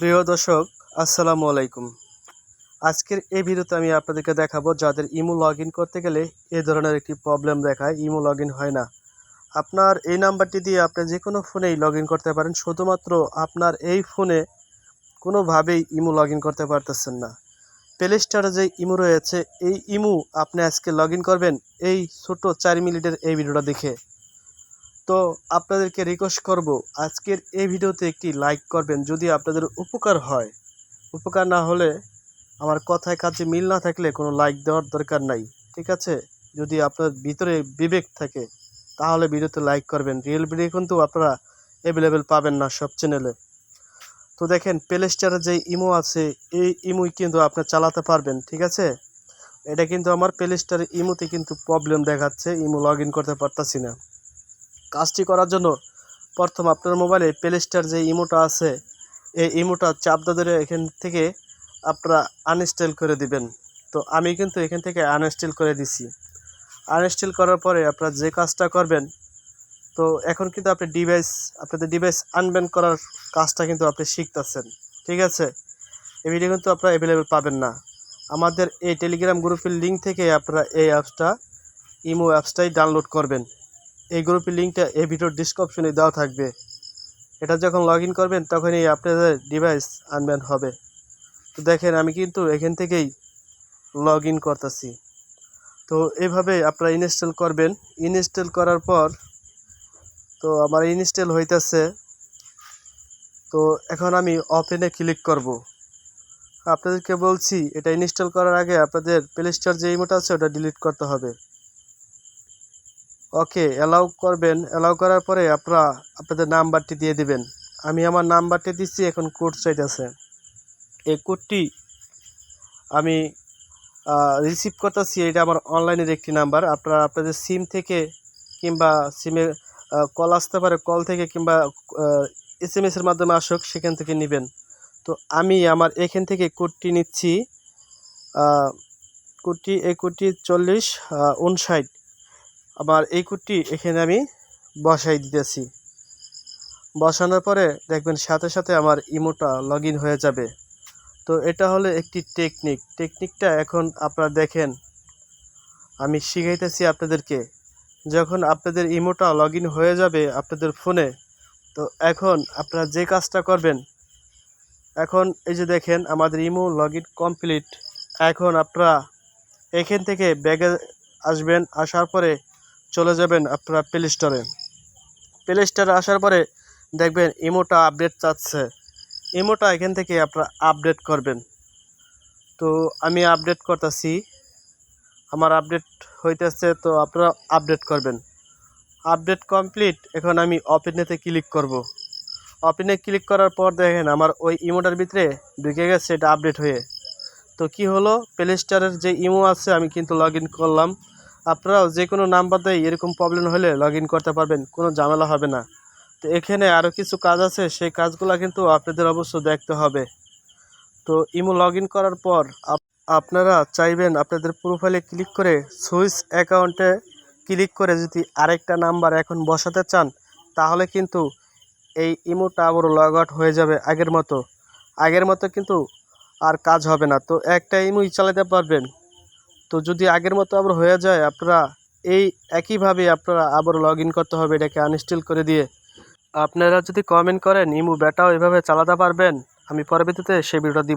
প্রিয় দর্শক, আসসালামু আলাইকুম। আজকের এই ভিডিওতে আমি আপনাদেরকে দেখাবো যাদের ইমো লগ করতে গেলে এ ধরনের একটি প্রবলেম দেখায়, ইমো লগ হয় না। আপনার এই নাম্বারটি দিয়ে আপনি যে কোনো ফোনেই লগ করতে পারেন, শুধুমাত্র আপনার এই ফোনে কোনোভাবেই ইমো লগ করতে পারতেছেন না। প্লে স্টোরে যে ইমো রয়েছে, এই ইমো আপনি আজকে লগ করবেন, এই ছোট চার মিনিটের এই ভিডিওটা দেখে। তো আপনাদেরকে রিকোয়েস্ট করব, আজকের এই ভিডিওতে একটি লাইক করবেন যদি আপনাদের উপকার হয়। উপকার না হলে আমার কথায় কাজে মিল না থাকলে কোনো লাইক দেওয়ার দরকার নাই, ঠিক আছে? যদি আপনার ভিতরে বিবেক থাকে, তাহলে ভিডিওতে লাইক করবেন। রিয়েল ভিডিও কিন্তু আপনারা অ্যাভেলেবেল পাবেন না সব চ্যানেলে তো দেখেন প্লে স্টোরে যে ইমো আছে, এই ইমোই কিন্তু আপনি চালাতে পারবেন, ঠিক আছে? এটা কিন্তু আমার প্লে স্টোরে ইমোতে কিন্তু প্রবলেম দেখাচ্ছে ইমো লগ করতে পারতাছি না। কাজটি করার জন্য প্রথম আপনার মোবাইলে প্লে স্টোর যে ইমোটা আছে, এই ইমোটা চাপ ধরে এখান থেকে আপনারা আনইনস্টল করে দিবেন। তো আমি কিন্তু এখান থেকে আনইনস্টল করে দিছি। আনইনস্টল করার পরে আপনারা যে কাজটা করবেন, তো এখন কিন্তু আপনি ডিভাইস আপনাদের ডিভাইস আনব্যান করার কাজটা কিন্তু আপনি শিখতেছেন। ঠিক আছে? এই ভিডিও কিন্তু আপনারা অ্যাভেলেবেল পাবেন না। আমাদের এই টেলিগ্রাম গ্রুপের লিঙ্ক থেকে আপনারা এই অ্যাপসটা ইমো অ্যাপসটাই ডাউনলোড করবেন। এই গ্রুপের লিঙ্কটা এই ভিডিওর ডিসক্রিপশনে দেওয়া থাকবে। এটা যখন লগ করবেন, তখনই আপনাদের ডিভাইস আনব্যান হবে। তো দেখেন, আমি কিন্তু এখান থেকেই লগ ইন করতেছি। তো এভাবে আপনারা ইনস্টল করবেন। ইনস্টল করার পর, তো আমার ইনস্টল হইতেছে। তো এখন আমি ওপেনে ক্লিক করব। আপনাদেরকে বলছি, এটা ইনস্টল করার আগে আপনাদের প্লে স্টোর যে ইমোটা আছে, ওটা ডিলিট করতে হবে। ওকে অ্যালাউ করবেন। অ্যালাউ করার পরে আপনারা আপনাদের নাম্বারটি দিয়ে দিবেন। আমি আমার নাম্বারটি দিচ্ছি, এখন কোড চাইতেছে এই কোডটি আমি রিসিভ করতেছি, এটা আমার অনলাইনের একটি নাম্বার। আপনারা আপনাদের সিম থেকে কিংবা সিমে কল আসতে পারে কল থেকে কিংবা এস এম এসের মাধ্যমে আসুক, সেখান থেকে নেবেন। তো আমি আমার এখান থেকে কোডটি নিচ্ছি কোডটি, এই কোডটি চল্লিশ উনষাট আবার এই কোডটি এখানে আমি বসাই দিতেছি। বসানোর পরে দেখবেন সাথে সাথে আমার ইমোটা লগ হয়ে যাবে। তো এটা হলো একটি টেকনিক টেকনিকটা এখন আপনারা দেখেন। আমি শিখাইতেছি আপনাদেরকে। যখন আপনাদের ইমোটা লগ হয়ে যাবে আপনাদের ফোনে তো এখন আপনারা যে কাজটা করবেন, এখন এই যে দেখেন আমাদের ইমো লগ কমপ্লিট এখন আপনারা এখান থেকে ব্যাগে আসবেন, আসার পরে চলে যাবেন আপনারা প্লে স্টোরে প্লে স্টোরে আসার পরে দেখবেন ইমোটা আপডেট চাচ্ছে। ইমোটা এখান থেকে আপনারা আপডেট করবেন। তো আমি আপডেট করতেছি। আমার আপডেট হইতেছে, তো আপনারা আপডেট করবেন। আপডেট কমপ্লিট এখন আমি ওপেনেতে ক্লিক করব। ওপেনে ক্লিক করার পর দেখেন আমার ওই ইমোটার ভিতরে ঢুকে গেছে, এটা আপডেট হয়ে। তো কি হলো? প্লে স্টোরের যে ইমো আছে, আমি কিন্তু লগ করলাম। আপনারাও যে কোনো নাম্বার দিয়ে এরকম প্রবলেম হলে লগ করতে পারবেন, কোনো ঝামেলা হবে না। তো এখানে আরও কিছু কাজ আছে, সেই কাজগুলো কিন্তু আপনাদের অবশ্য দেখতে হবে। তো ইমো লগ করার পর আপনারা চাইবেন আপনাদের প্রোফাইলে ক্লিক করে সুইচ অ্যাকাউন্টে ক্লিক করে যদি আরেকটা নাম্বার এখন বসাতে চান, তাহলে কিন্তু এই ইমোটা আবার লগ আউট হয়ে যাবে আগের মতো। আগের মতো কিন্তু আর কাজ হবে না। তো একটা ইমোই চালাতে পারবেন। তো যদি আগের মতো আবার হয়ে যায়, আপনারা এই একইভাবে আপনারা আবার লগ ইন করতে হবে এটাকে আনইনস্টল করে দিয়ে। আপনারা যদি কমেন্ট করেন, ইমু ব্যাটাও এভাবে চালাতে পারবেন, আমি পরবর্তীতে সেই ভিডিওটা দিব।